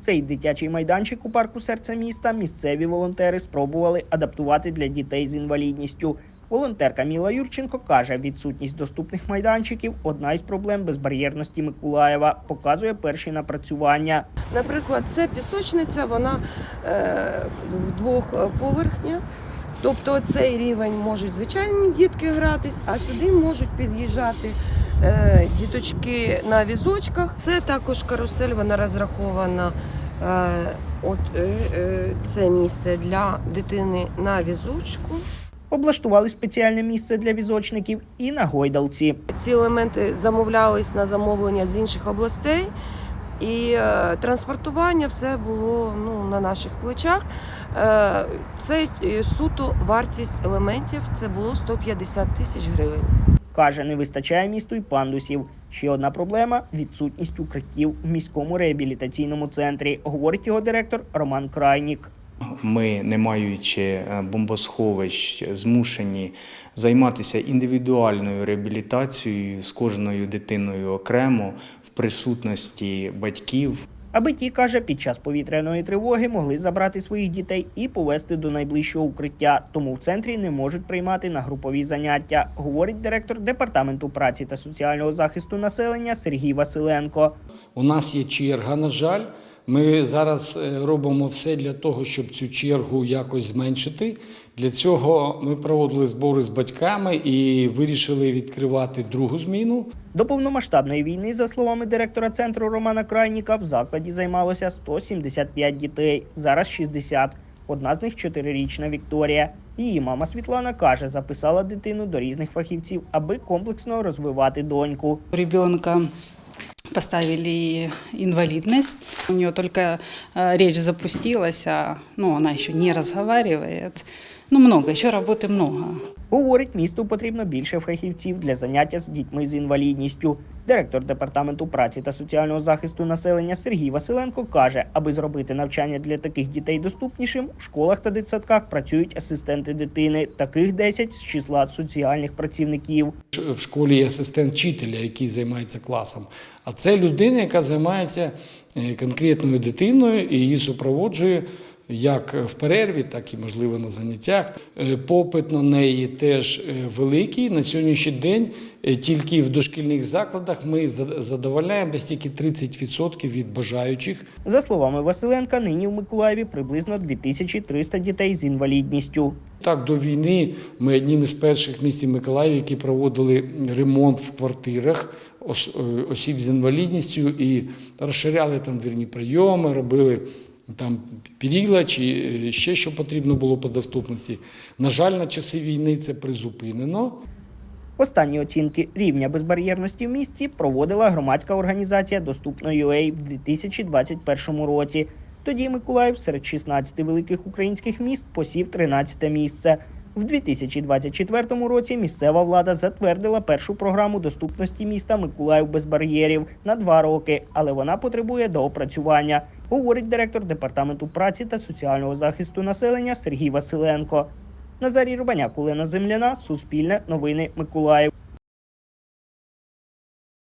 Цей дитячий майданчик у парку серця міста місцеві волонтери спробували адаптувати для дітей з інвалідністю. Волонтерка Міла Юрченко каже, відсутність доступних майданчиків одна із проблем безбар'єрності Миколаєва. Показує перші напрацювання. Наприклад, це пісочниця, вона е, в двох е, поверхнях. Тобто цей рівень можуть звичайні дітки гратись, а сюди можуть під'їжджати діточки на візочках. Це також карусель, вона розрахована. Е, от е, е, це місце для дитини на візочку. Облаштували спеціальне місце для візочників і на гойдалці. Ці елементи замовлялись на замовлення з інших областей, і е, транспортування все було ну, на наших плечах. Е, це е, суто вартість елементів. Це було 150 тисяч гривень. Каже, не вистачає місту й пандусів. Ще одна проблема відсутність укриттів в міському реабілітаційному центрі, говорить його директор Роман Крайнік. Ми, не маючи е, бомбосховищ, змушені займатися індивідуальною реабілітацією з кожною дитиною окремо в присутності батьків. Аби ті, каже, під час повітряної тривоги могли забрати своїх дітей і повезти до найближчого укриття. Тому в центрі не можуть приймати на групові заняття, говорить директор департаменту праці та соціального захисту населення Сергій Василенко. У нас є черга, на жаль. Ми зараз е, робимо все для того, щоб цю чергу якось зменшити. Для цього ми проводили збори з батьками і вирішили відкривати другу зміну. До повномасштабної війни, за словами директора центру Романа Крайніка, в закладі займалося 175 дітей, зараз 60. Одна з них чотирирічна Вікторія. Її мама Світлана каже, записала дитину до різних фахівців, аби комплексно розвивати доньку. У ребенка поставили инвалидность. У нее только э, речь запустилась, а ну, она еще не разговаривает. Ну, много, еще работы много. Говорить, місту потрібно більше фахівців для заняття з дітьми з інвалідністю. Директор департаменту праці та соціального захисту населення Сергій Василенко каже, аби зробити навчання для таких дітей доступнішим, в школах та дитсадках працюють асистенти дитини. Таких 10 з числа соціальних працівників. В школі є асистент вчителя, який займається класом. А це людина, яка займається е, конкретною дитиною і її супроводжує як в перерві, так і можливо на заняттях. Е, Попит на неї теж е, великий. На сьогоднішній день е, тільки в дошкільних закладах ми за- задовольняємо десь тільки 30% від бажаючих. За словами Василенка, нині в Миколаєві приблизно 2300 дітей з інвалідністю. Так, до війни ми одним із перших в місті Миколаїв, які проводили ремонт в квартирах е, осіб з інвалідністю і розширяли там двірні прийоми, робили там перила чи е, ще що потрібно було по доступності. На жаль, на часи війни це призупинено. Останні оцінки рівня безбар'єрності в місті проводила громадська організація Доступно.UA в 2021 році. Тоді Миколаїв серед 16 великих українських міст посів 13 місце. В 2024 році місцева влада затвердила першу програму доступності міста Миколаїв без бар'єрів на два роки, але вона потребує доопрацювання, говорить директор департаменту праці та соціального захисту населення Сергій Василенко. Назарій Рубаняк, Олена Земляна, Суспільне, Новини Миколаїв.